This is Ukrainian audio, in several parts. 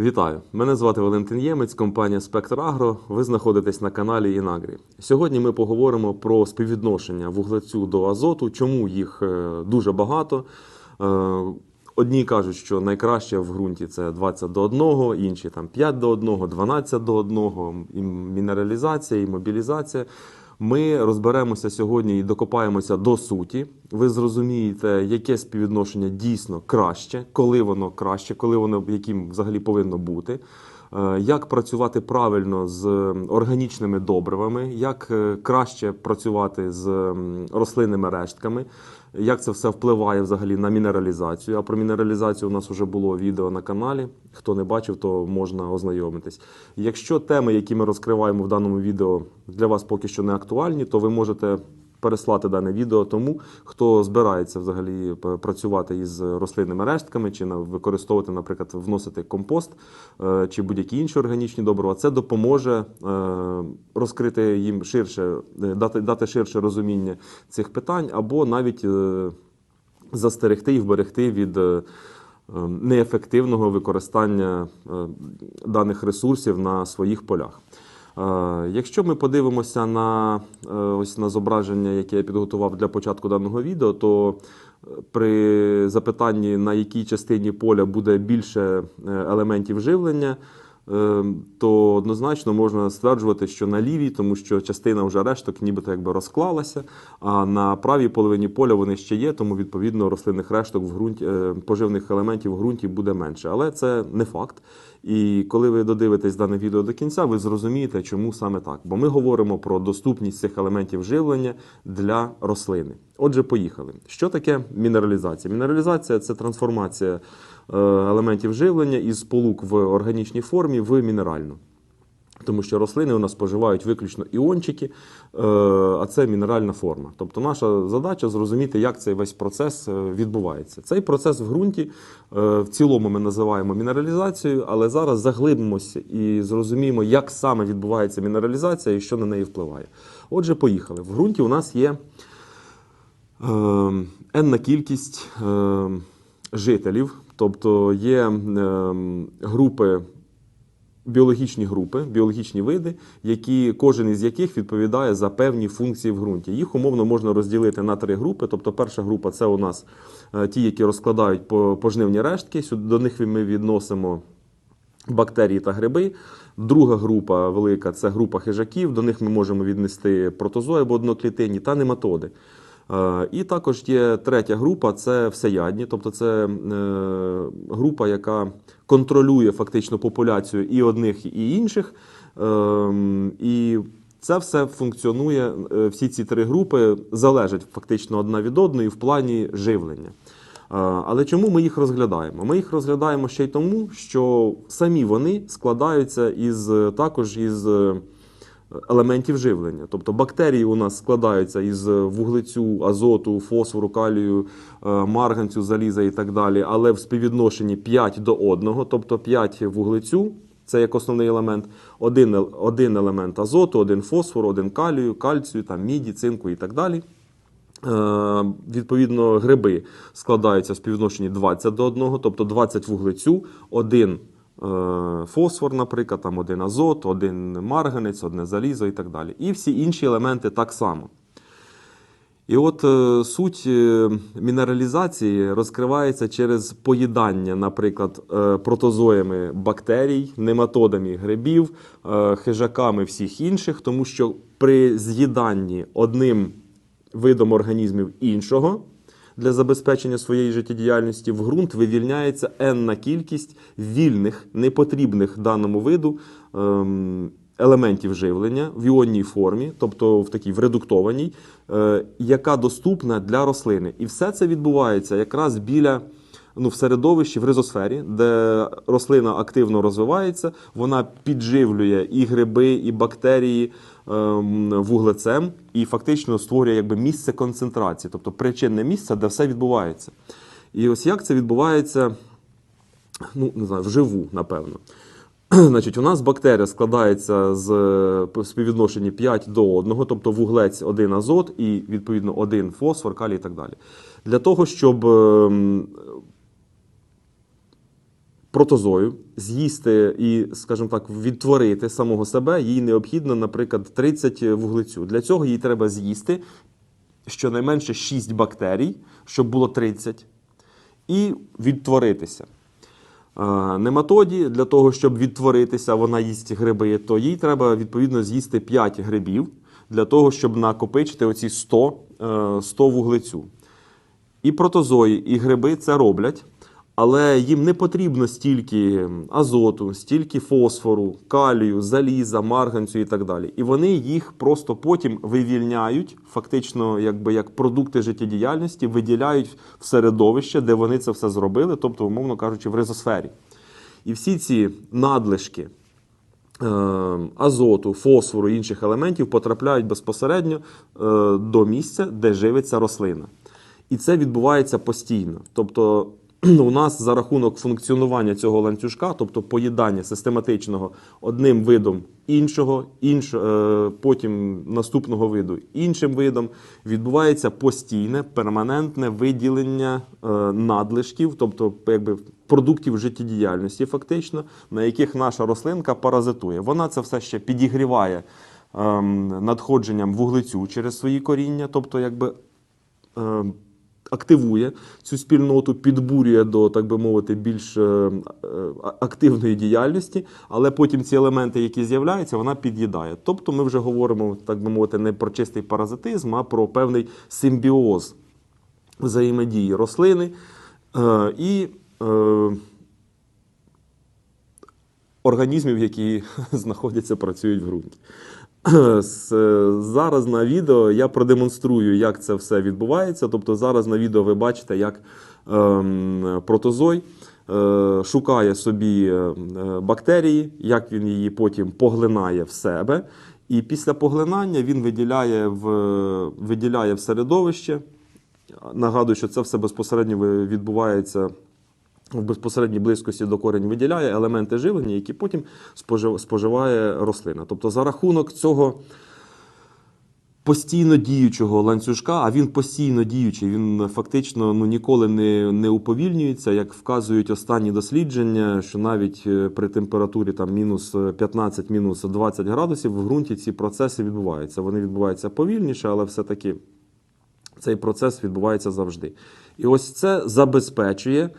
Вітаю! Мене звати Валентин Ємець, компанія Спектр Агро. Ви знаходитесь на каналі Інагрі. Сьогодні ми поговоримо про співвідношення вуглецю до азоту, чому їх е, дуже багато. Е, Одні кажуть, що найкраще в ґрунті це 20 до 1, інші там 5 до 1, 12 до 1, і мінералізація, і мобілізація. Ми розберемося сьогодні і докопаємося до суті. Ви зрозумієте, яке співвідношення дійсно краще, коли воно краще, коли воно яким взагалі повинно бути. Е, Як працювати правильно з органічними добривами, як е, краще працювати з рослинними рештками, як це все впливає взагалі на мінералізацію. А про мінералізацію у нас вже було відео на каналі. Хто не бачив, то можна ознайомитись. Якщо теми, які ми розкриваємо в даному відео, для вас поки що не актуальні, то ви можете переслати дане відео тому, хто збирається взагалі працювати із рослинними рештками, чи використовувати, наприклад, вносити компост е, чи будь-які інші органічні добрива. Це допоможе е, розкрити їм ширше, е, дати, дати ширше розуміння цих питань, або навіть е, застерегти і вберегти від. е, е, Неефективного використання е, даних ресурсів на своїх полях. Якщо ми подивимося на е, ось на зображення, яке я підготував для початку даного відео, то е, при запитанні, на якій частині поля буде більше е, елементів живлення, то однозначно можна стверджувати, що на лівій, тому що частина вже решток нібито якби розклалася, а на правій половині поля вони ще є, тому відповідно рослинних решток в ґрунті, е, поживних елементів в ґрунті буде менше. Але це не факт. І коли ви додивитесь дане відео до кінця, ви зрозумієте, чому саме так. Бо ми говоримо про доступність цих елементів живлення для рослини. Отже, поїхали. Що таке мінералізація? Мінералізація це трансформація елементів живлення із сполук в органічній формі в мінеральну. Тому що рослини у нас споживають виключно іончики, е, а це мінеральна форма. Тобто наша задача зрозуміти, як цей весь процес е, відбувається. Цей процес в ґрунті е, в цілому ми називаємо мінералізацією, але зараз заглибимося і зрозуміємо, як саме відбувається мінералізація і що на неї впливає. Отже, поїхали. В ґрунті у нас є е, енна кількість е, жителів, тобто є е, групи біологічні групи, біологічні види, які кожен із яких відповідає за певні функції в ґрунті. Їх умовно можна розділити на три групи. Тобто, перша група це у нас е, ті, які розкладають по- пожнивні рештки. Сюди до них ми відносимо бактерії та гриби. Друга група велика це група хижаків. До них ми можемо віднести протозої або одноклітинні та нематоди. Е, І також є третя група це всеядні, тобто це е, група, яка контролює фактично популяцію і одних, і інших. Ем, І це все функціонує, е, всі ці три групи залежать фактично одна від одної в плані живлення. Але чому ми їх розглядаємо? Ми їх розглядаємо ще й тому, що самі вони складаються із також із елементів живлення. Тобто бактерії у нас складаються із вуглецю, азоту, фосфору, калію, е, марганцю, заліза і так далі, але в співвідношенні 5 до 1, тобто 5 вуглецю. Це як основний елемент, один, один елемент азоту, один фосфору, один калію, кальцію, там, міді, цинку і так далі. Е, Відповідно, гриби складаються в співвідношенні 20 до 1, тобто 20 вуглецю, один е, фосфор, наприклад, там один азот, один марганець, одне залізо і так далі. І всі інші елементи так само. І от е, суть е, мінералізації розкривається через поїдання, наприклад, е, протозоями бактерій, нематодами грибів, е, хижаками всіх інших, тому що при з'їданні одним видом організмів іншого для забезпечення своєї життєдіяльності в ґрунт вивільняється енна кількість вільних, непотрібних даному виду ем, елементів живлення в іонній формі, тобто в такій в редуктованій, е, яка доступна для рослини. І все це відбувається якраз біля. Ну, в середовищі, в ризосфері, де рослина активно розвивається, вона підживлює і гриби, і бактерії вуглецем, і фактично створює якби місце концентрації, тобто причинне місце, де все відбувається. І ось як це відбувається, ну не знаю, вживу, напевно. Значить, у нас бактерія складається з е, співвідношенні 5 до 1, тобто вуглець 1 азот і відповідно 1 фосфор, калій і так далі. Для того, щоб ем, протозою, з'їсти і, скажімо так, відтворити самого себе, їй необхідно, наприклад, 30 вуглецю. Для цього їй треба з'їсти щонайменше 6 бактерій, щоб було 30, і відтворитися. Е, Нематоді для того, щоб відтворитися, вона їсть гриби, то їй треба відповідно з'їсти 5 грибів для того, щоб накопичити оці 100, е, 100 вуглецю. І протозої, і гриби це роблять, але їм не потрібно стільки азоту, стільки фосфору, калію, заліза, марганцю і так далі. І вони їх просто потім вивільняють, фактично, якби як продукти життєдіяльності, виділяють в середовище, де вони це все зробили, тобто, умовно кажучи, в ризосфері. І всі ці надлишки е, азоту, фосфору і інших елементів потрапляють безпосередньо е, до місця, де живиться рослина. І це відбувається постійно. Тобто у нас за рахунок функціонування цього ланцюжка, тобто поїдання систематичного одним видом іншого, інш, е, потім наступного виду іншим видом, відбувається постійне перманентне виділення е, надлишків, тобто якби продуктів життєдіяльності, фактично, на яких наша рослинка паразитує. Вона це все ще підігріває ем, надходженням вуглецю через свої коріння, тобто якби е, активує цю спільноту, підбурює до, так би мовити, більш е, е, активної діяльності, але потім ці елементи, які з'являються, вона під'їдає. Тобто ми вже говоримо, так би мовити, не про чистий паразитизм, а про певний симбіоз взаємодії рослини е, і організмів, які знаходяться, працюють в ґрунті. З- Зараз на відео я продемонструю, як це все відбувається. Тобто зараз на відео ви бачите, як ем, протозой е, шукає собі е, бактерії, як він її потім поглинає в себе. І після поглинання він виділяє в, виділяє в середовище. Нагадую, що це все безпосередньо відбувається в безпосередній близькості до корень виділяє елементи живлення, які потім споживає рослина. Тобто за рахунок цього постійно діючого ланцюжка, а він постійно діючий, він фактично ну, ніколи не, не уповільнюється, як вказують останні дослідження, що навіть е, при температурі там, мінус 15, мінус 20 градусів в ґрунті ці процеси відбуваються. Вони відбуваються повільніше, але все-таки цей процес відбувається завжди. І ось це забезпечує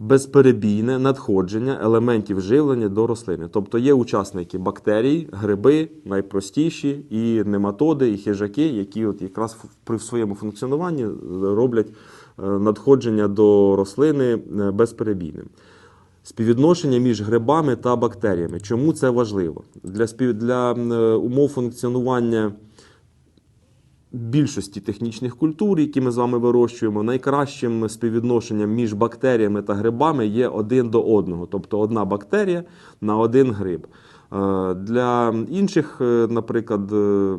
безперебійне надходження елементів живлення до рослини. Тобто є учасники бактерій, гриби, найпростіші, і нематоди, і хижаки, які от якраз при своєму функціонуванні е, роблять е, надходження до рослини е, безперебійним. Співвідношення між грибами та бактеріями. Чому це важливо? Для, спів... для умов функціонування більшості технічних культур, які ми з вами вирощуємо, найкращим співвідношенням між бактеріями та грибами є один до одного, тобто одна бактерія на один гриб. Е, Для інших, е, наприклад, е,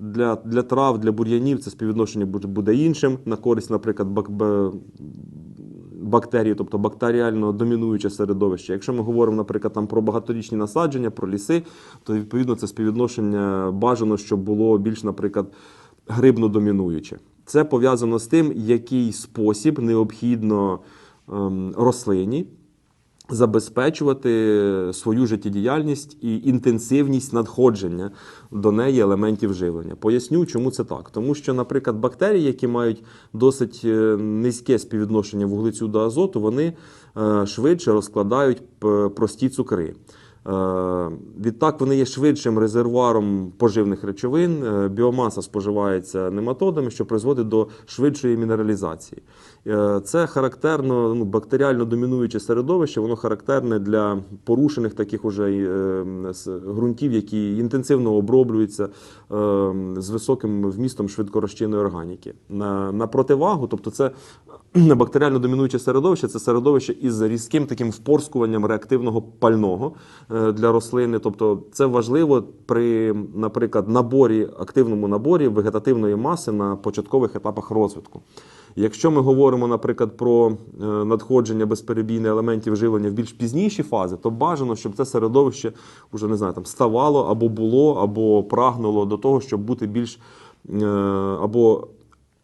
для, для трав, для бур'янів це співвідношення буде- іншим на користь, наприклад, бак, бактерії, тобто бактеріально домінуюче середовище. Якщо ми говоримо, наприклад, там про багаторічні насадження, про ліси, то відповідно це співвідношення бажано, щоб було більш, наприклад, грибно домінуюче. Це пов'язано з тим, який спосіб необхідно ем, рослині забезпечувати свою життєдіяльність і інтенсивність надходження до неї елементів живлення. Поясню, чому це так. Тому що, наприклад, бактерії, які мають досить е, низьке співвідношення вуглецю до азоту, вони е, швидше розкладають прості цукри. Е, Відтак вони є швидшим резервуаром поживних речовин. Е, Біомаса споживається нематодами, що призводить до швидшої мінералізації. Е, Це характерно ну, бактеріально домінуюче середовище, воно характерне для порушених таких уже ґрунтів, які інтенсивно оброблюються з високим вмістом швидкорозчинної органіки. На, на противагу, тобто це бактеріально домінуюче середовище, це середовище із різким таким впорскуванням реактивного пального е, для рослини. Тобто це важливо при, наприклад, наборі, активному наборі вегетативної маси на початкових етапах розвитку. Якщо ми говоримо, наприклад, про е, надходження безперебійних елементів живлення в більш пізніші фази, то бажано, щоб це середовище вже не знаю, там ставало або було, або прагнуло до того, щоб бути більш е, або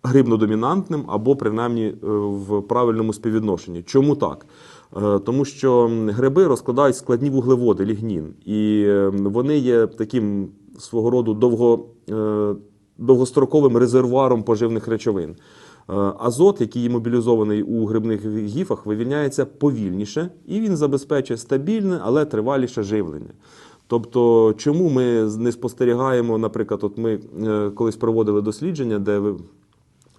грибнодомінантним, або принаймні е, в правильному співвідношенні. Чому так? Е, Тому що гриби розкладають складні вуглеводи, лігнін, і е, вони є таким свого роду довго, довгостроковим резервуаром поживних речовин. Азот, який мобілізований у грибних гіфах, вивільняється повільніше, і він забезпечує стабільне, але триваліше живлення. Тобто, чому ми не спостерігаємо, наприклад, от ми колись проводили дослідження, де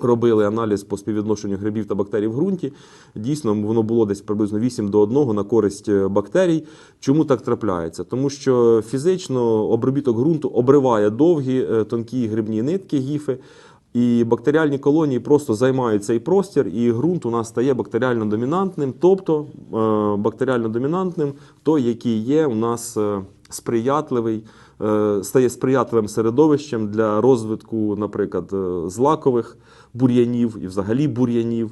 робили аналіз по співвідношенню грибів та бактерій в ґрунті. Дійсно, воно було десь приблизно 8 до 1 на користь е, бактерій. Чому так трапляється? Тому що фізично обробіток ґрунту обриває довгі е, тонкі грибні нитки, гіфи. І бактеріальні колонії просто займають цей простір, і ґрунт у нас стає бактеріально домінантним, тобто е, бактеріально домінантним, той, який є у нас сприятливий, стає сприятливим середовищем для розвитку, наприклад, злакових бур'янів і взагалі бур'янів.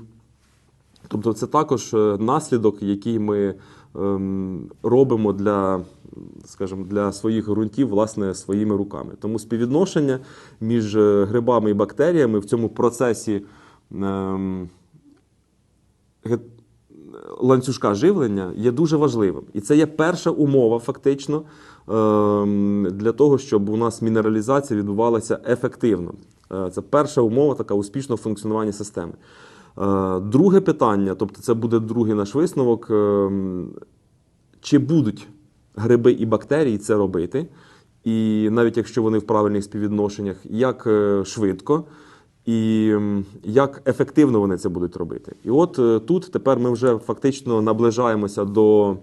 Тобто це також е, наслідок, який ми ем, робимо для, скажімо, для своїх ґрунтів власне своїми руками. Тому співвідношення між е, грибами і бактеріями в цьому процесі ем, ланцюжка живлення є дуже важливим. І це є перша умова, фактично, ем, для того, щоб у нас мінералізація відбувалася ефективно. Е, Це перша умова така успішного функціонування системи. Е, Друге питання, тобто це буде другий наш висновок. ем, Чи будуть гриби і бактерії це робити? І навіть якщо вони в правильних співвідношеннях, як е, швидко і як ефективно вони це будуть робити. І от е, тут тепер ми вже фактично наближаємося до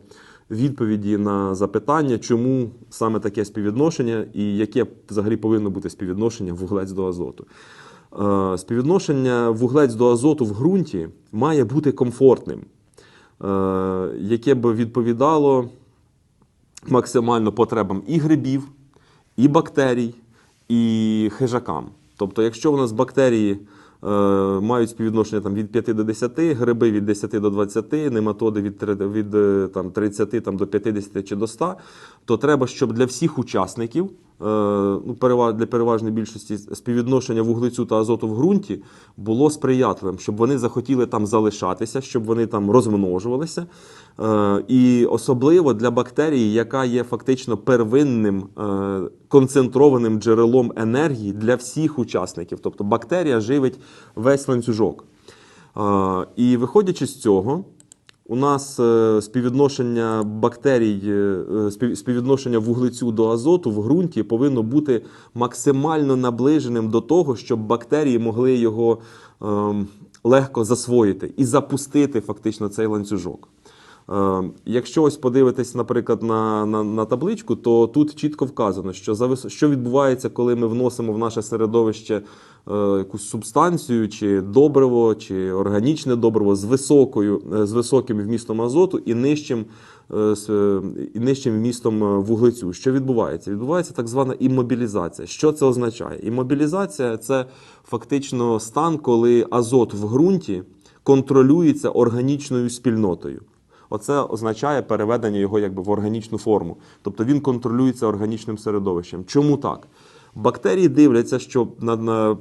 відповіді на запитання, чому саме таке співвідношення і яке взагалі повинно бути співвідношення вуглець до азоту. Е, Співвідношення вуглець до азоту в ґрунті має бути комфортним, е, яке б відповідало максимально потребам і грибів, і бактерій, і хижакам. Тобто, якщо у нас бактерії мають співвідношення там, від 5 до 10, гриби від 10 до 20, нематоди від, від е, там, 30 там, до 50 чи до 100, то треба, щоб для всіх учасників, е, ну, для переважної більшості співвідношення вуглецю та азоту в ґрунті було сприятливим, щоб вони захотіли там залишатися, щоб вони там розмножувалися. Е, І особливо для бактерії, яка є фактично первинним е, концентрованим джерелом енергії для всіх учасників. Тобто бактерія живить весь ланцюжок. Е, І виходячи з цього, у нас е, співвідношення бактерій, е, спів- співвідношення вуглецю до азоту в ґрунті повинно бути максимально наближеним до того, щоб бактерії могли його ем, легко засвоїти і запустити фактично цей ланцюжок. Е, Якщо ось подивитись, наприклад, на, на, на табличку, то тут чітко вказано, що за що відбувається, коли ми вносимо в наше середовище е, якусь субстанцію, чи добриво, чи органічне добриво з високою, е, з високим вмістом азоту і нижчим, е, е, і нижчим вмістом е, вуглецю. Що відбувається? Відбувається так звана іммобілізація. Що це означає? Іммобілізація це фактично стан, коли азот в ґрунті контролюється органічною спільнотою. Оце означає переведення його якби в органічну форму. Тобто він контролюється органічним середовищем. Чому так? Бактерії дивляться, що на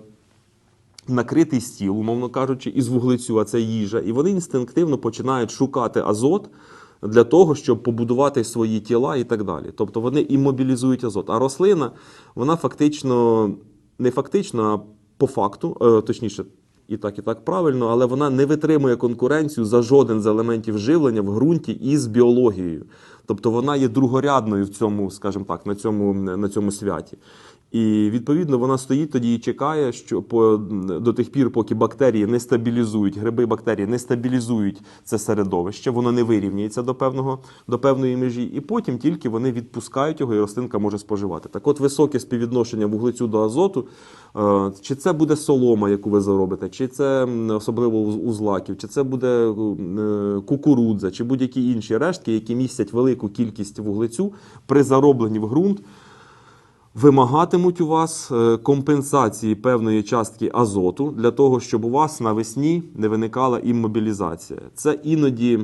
накритий стіл, умовно кажучи, із вуглецю, а це їжа, і вони інстинктивно починають шукати азот для того, щоб побудувати свої тіла і так далі. Тобто вони іммобілізують азот. А рослина, вона фактично, не фактично, а по факту, е, точніше, і так, і так правильно, але вона не витримує конкуренцію за жоден з елементів живлення в ґрунті із біологією. Тобто вона є другорядною в цьому, скажімо так, на цьому, на цьому святі. І відповідно вона стоїть тоді і чекає, що по, до тих пір, поки бактерії не стабілізують, гриби бактерії не стабілізують це середовище, воно не вирівнюється до певного до певної межі, і потім тільки вони відпускають його, і рослинка може споживати. Так, от високе співвідношення вуглецю до азоту, е, чи це буде солома, яку ви заробите, чи це особливо у злаків, чи це буде е, кукурудза, чи будь-які інші рештки, які містять велику кількість вуглецю при заробленні в ґрунт вимагатимуть у вас е, компенсації певної частки азоту для того, щоб у вас навесні не виникала іммобілізація. Це іноді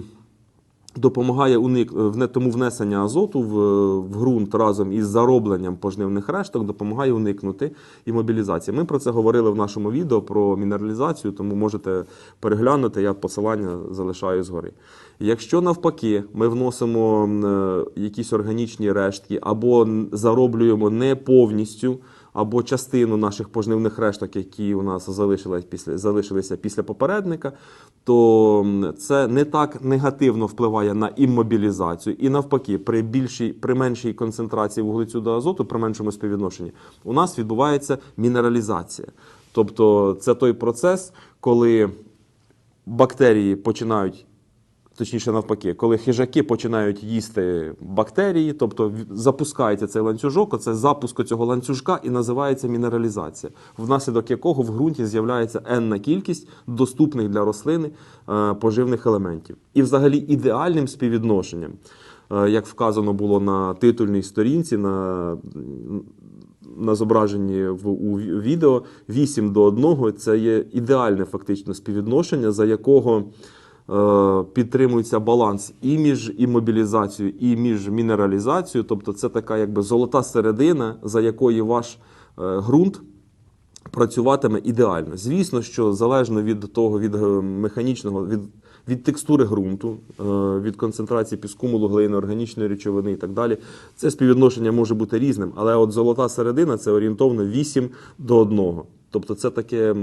допомагає уник... вне- тому внесення азоту в, в ґрунт разом із заробленням пожнивних решток допомагає уникнути імобілізації. Ми про це говорили в нашому відео про мінералізацію, тому можете переглянути. Я посилання залишаю згори. Якщо навпаки ми вносимо е, якісь органічні рештки або зароблюємо не повністю. Або частину наших пожнивних решток, які у нас залишились після, залишилися після попередника, то це не так негативно впливає на іммобілізацію. І навпаки, при більшій, при меншій концентрації вуглецю до азоту, при меншому співвідношенні, у нас відбувається мінералізація. Тобто це той процес, коли бактерії починають. Точніше, навпаки, коли хижаки починають їсти бактерії, тобто запускається цей ланцюжок, оце запуск цього ланцюжка і називається мінералізація, внаслідок якого в ґрунті з'являється енна кількість доступних для рослини е, поживних елементів. І взагалі ідеальним співвідношенням, е, як вказано було на титульній сторінці, на, на зображенні в, у відео, 8 до 1 це є ідеальне фактично співвідношення, за якого підтримується баланс і між іммобілізацією, і між мінералізацією. Тобто це така якби золота середина, за якої ваш е, ґрунт працюватиме ідеально. Звісно, що залежно від того, від е, механічного, від, від текстури ґрунту, е, від концентрації піску, глини, органічної речовини і так далі, це співвідношення може бути різним. Але от золота середина це орієнтовно 8 до 1. Тобто це таке.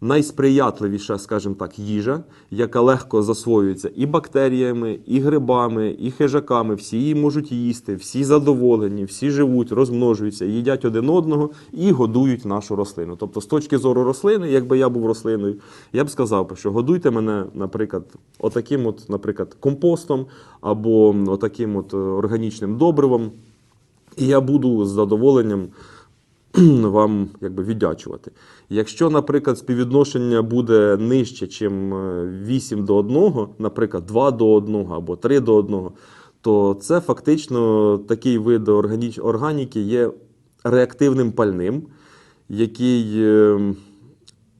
Найсприятливіша, скажімо так, їжа, яка легко засвоюється і бактеріями, і грибами, і хижаками. Всі її можуть їсти, всі задоволені, всі живуть, розмножуються, їдять один одного і годують нашу рослину. Тобто, з точки зору рослини, якби я був рослиною, я б сказав, що годуйте мене, наприклад, отаким, от, наприклад, компостом або отаким от е, органічним добривом. І я буду з задоволенням вам якби віддячувати. Якщо, наприклад, співвідношення буде нижче, ніж 8 до 1, наприклад, 2 до 1 або 3 до 1, то це фактично такий вид органіч- органіки є реактивним пальним, який е,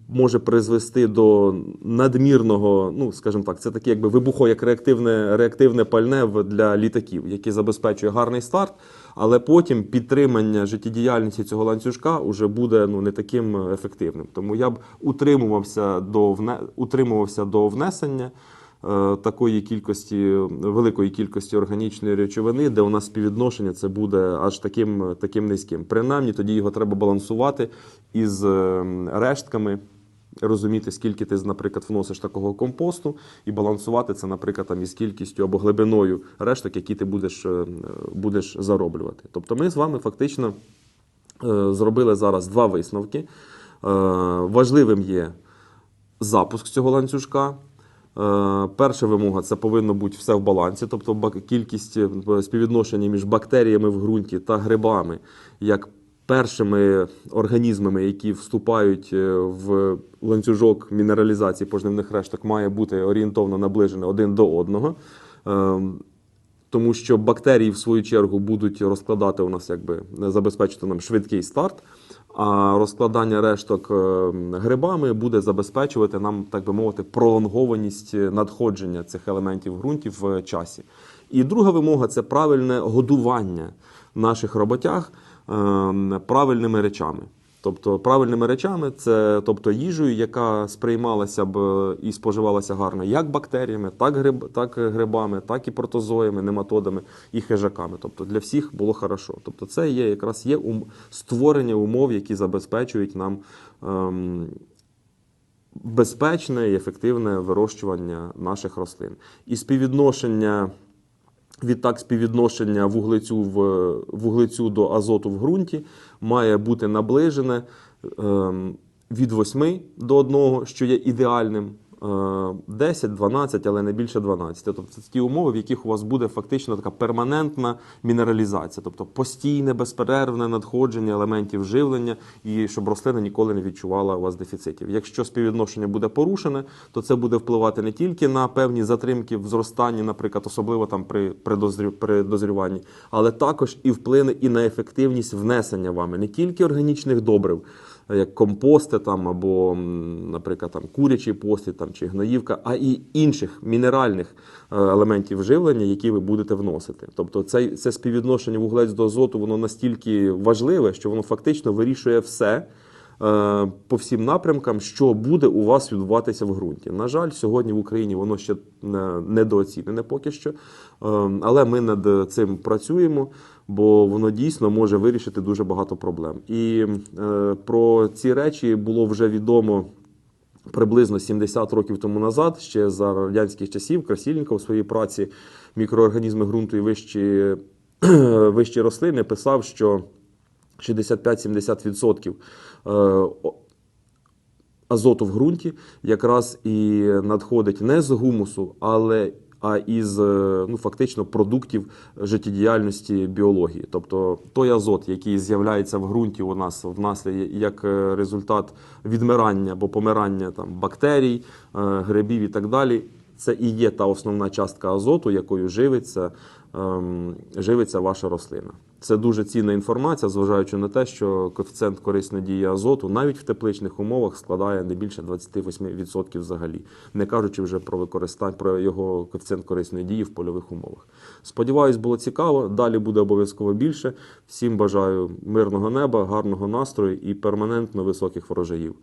може призвести до надмірного, ну скажімо так, це таке якби вибухо, як реактивне, реактивне пальне для літаків, яке забезпечує гарний старт, але потім підтримання життєдіяльності цього ланцюжка вже буде ну, не таким ефективним. Тому я б утримувався до, вне, утримувався до внесення. е, Такої кількості великої кількості органічної речовини, де у нас співвідношення це буде аж таким, таким низьким. Принаймні, тоді його треба балансувати із е, рештками, розуміти, скільки ти, наприклад, вносиш такого компосту, і балансувати це, наприклад, там, із кількістю або глибиною решток, які ти будеш, е, будеш зароблювати. Тобто ми з вами фактично е, зробили зараз два висновки. Е, Важливим є запуск цього ланцюжка. Перша вимога це повинно бути все в балансі, тобто кількість співвідношення між бактеріями в ґрунті та грибами, як першими організмами, які вступають е, в ланцюжок мінералізації пожнивних решток, має бути орієнтовно наближене один до одного. Е, тому що бактерії, в свою чергу, будуть розкладати у нас, якби забезпечити нам швидкий старт. А розкладання решток е, грибами буде забезпечувати нам, так би мовити, пролонгованість надходження цих елементів в ґрунті в часі. І друга вимога це правильне годування наших роботяг правильними речами. Тобто правильними речами це тобто їжею, яка сприймалася б е, і споживалася гарно як бактеріями, так, гриб, так грибами, так і протозоями, нематодами і хижаками. Тобто для всіх було хорошо. Тобто це є якраз є ум, створення умов, які забезпечують нам ем, безпечне і ефективне вирощування наших рослин. І співвідношення. Відтак, співвідношення вуглецю, в, вуглецю до азоту в ґрунті має бути наближене ем, від 8 до 1, що є ідеальним, е, 10, 12, але не більше 12. Тобто це ті умови, в яких у вас буде фактично така перманентна мінералізація, тобто постійне, безперервне надходження елементів живлення, і щоб рослина ніколи не відчувала у вас дефіцитів. Якщо співвідношення буде порушене, то це буде впливати не тільки на певні затримки в зростанні, наприклад, особливо там при, при, дозрі- при дозріванні, але також і вплине і на ефективність внесення вами не тільки органічних добрив як компости там, або, наприклад, там, курячий послід там, чи гноївка, а і інших мінеральних е, елементів живлення, які ви будете вносити. Тобто це, це співвідношення вуглець до азоту воно настільки важливе, що воно фактично вирішує все е, по всім напрямкам, що буде у вас відбуватися в ґрунті. На жаль, сьогодні в Україні воно ще недооцінене поки що, Е, але ми над цим працюємо, бо воно дійсно може вирішити дуже багато проблем. І е, про ці речі було вже відомо. Приблизно 70 років тому назад, ще за радянських часів, Красильенко у своїй праці мікроорганізми ґрунту і вищі, вищі рослини писав, що 65-70% е, азоту в ґрунті якраз і надходить не з гумусу, але а із е, ну, фактично продуктів життєдіяльності біології. Тобто той азот, який з'являється в ґрунті у нас внаслідок як е, результат відмирання або помирання там, бактерій, е, грибів і так далі. Це і є та основна частка азоту, якою живиться, ем, живиться ваша рослина. Це дуже цінна інформація, зважаючи на те, що коефіцієнт корисної дії азоту навіть в тепличних умовах складає не більше 28% взагалі, не кажучи вже про використання про його коефіцієнт корисної дії в польових умовах. Сподіваюсь, було цікаво. Далі буде обов'язково більше. Всім бажаю мирного неба, гарного настрою і перманентно високих врожаїв.